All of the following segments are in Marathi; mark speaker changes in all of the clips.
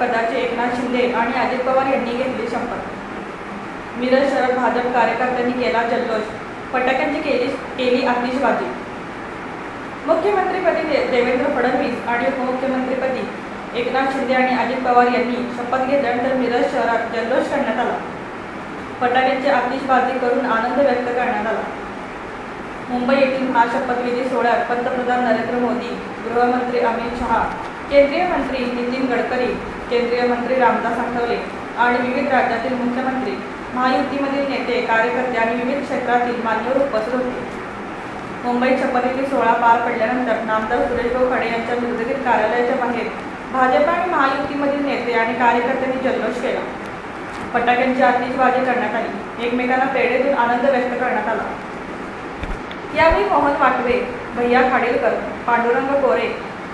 Speaker 1: पदाचे एकनाथ शिंदे आणि अजित पवार यांनी घेतली शपथ. मिरज शहरात भाजप कार्यकर्त्यांनी केला जल्लोष. फटाक्यांची केली केली आतिषबाजी. मुख्यमंत्रीपदी देवेंद्र फडणवीस आणि उपमुख्यमंत्रीपदी एकनाथ शिंदे आणि अजित पवार यांनी शपथ घेतल्यानंतर मिरज शहरात जल्लोष करण्यात आला. फटाक्यांची आतिषबाजी करून आनंद व्यक्त करण्यात आला. मुंबई येथील हा शपथविधी सोहळ्यात पंतप्रधान नरेंद्र मोदी गृहमंत्री अमित शहा केंद्रीय मंत्री नितीन गडकरी केंद्रीय मंत्री रामदास आठवले आणि विविध राज्यातील मुख्यमंत्री महायुतीमधील नेते कार्यकर्ते आणि विविध क्षेत्रातील मान्यवर उपस्थित होते. मुंबईत शपथविधी सोहळा पार पडल्यानंतर नामदार सुरेशभाऊ खडे यांच्या मिरजतील कार्यालयाच्या बाहेर भाजप आणि महायुतीमधील नेते आणि कार्यकर्त्यांनी जल्लोष केला. फटाक्यांची आतिषबाजी करण्यात आली. एकमेकांना पेढे आनंद व्यक्त करण्यात आला. यावेळी मोहन वाटवे भैया खाडीलकर पांडुरंग कोरे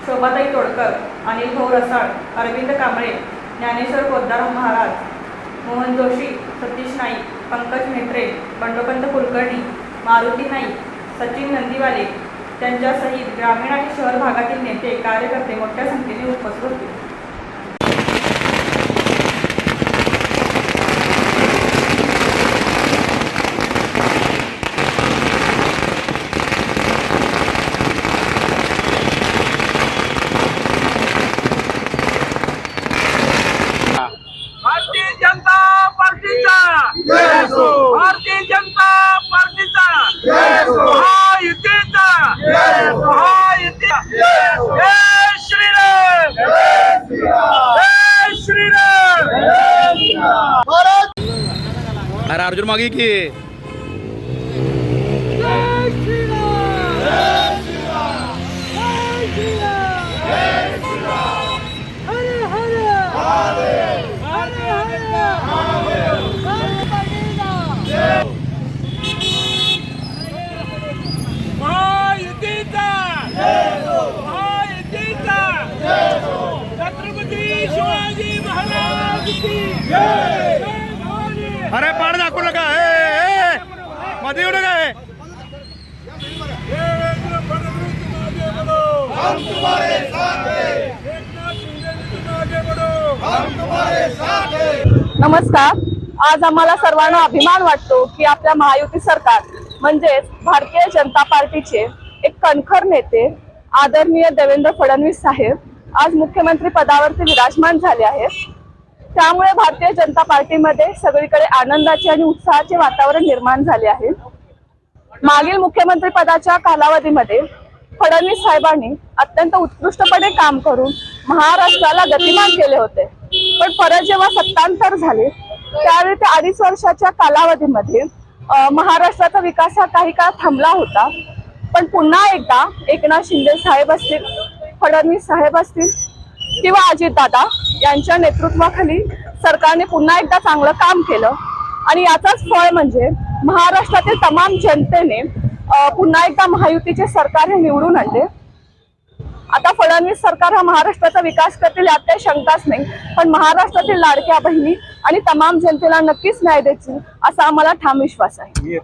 Speaker 1: शोभाताई तोडकर अनिल भाऊ रसाळ अरविंद कांबळे ज्ञानेश्वर पोद्दार महाराज मोहन जोशी सतीश नाईक पंकज म्हेत्रे बंडोपंत कुलकर्णी मारुती नाईक सचिन नंदीवाले त्यांच्यासहित ग्रामीण आणि शहर भागातील नेते कार्यकर्ते मोठ्या संख्येने उपस्थित होते
Speaker 2: भारतीय जनता पार्टीचा भारतीय जनता पार्टीचा महायुतीचा महायुतीचा जय श्रीराम जय श्रीराम
Speaker 3: अरे अर्जुन मागे की
Speaker 2: महायुतीचा महायुतीचा छत्रपती शिवाजी महाराज की जय भवानी.
Speaker 3: अरे पाड दाखवू नका. ए, मध्ये येऊ नका
Speaker 4: नमस्कार. आज आम्हाला सर्वांना अभिमान वाटतो की आपल्या महायुती सरकार म्हणजेच भारतीय जनता पार्टीचे एक कणखर नेते आदरणीय देवेंद्र फडणवीस साहेब आज मुख्यमंत्री पदावरती विराजमान झाले आहेत. त्यामुळे भारतीय जनता पार्टीमध्ये सगळीकडे आनंदाचे आणि उत्साहाचे वातावरण निर्माण झाले आहे. मागील मुख्यमंत्री पदाच्या कालावधीमध्ये फडणवीस साहेबांनी अत्यंत उत्कृष्टपणे काम करून महाराष्ट्राला गतिमान केले होते. पण परत जेव्हा सत्तांतर झाले त्यावेळी त्या अडीच वर्षाच्या कालावधीमध्ये महाराष्ट्राचा विकास हा काही काळ थांबला होता. पण पुन्हा एकदा एकनाथ शिंदे साहेब असतील फडणवीस साहेब असतील किंवा अजितदादा यांच्या नेतृत्वाखाली सरकारने पुन्हा एकदा चांगलं काम केलं. आणि याचाच फळ म्हणजे महाराष्ट्रातील तमाम जनतेने पुन्हा एकदा महायुतीचे सरकार हे निवडून आणले. आता फडणवीस सरकार हा महाराष्ट्राचा विकास करतील यात काही शंकाच नाही. पण महाराष्ट्रातील लाडक्या बहिणी आणि तमाम जनतेला नक्कीच न्याय देतील असा आम्हाला ठाम विश्वास आहे.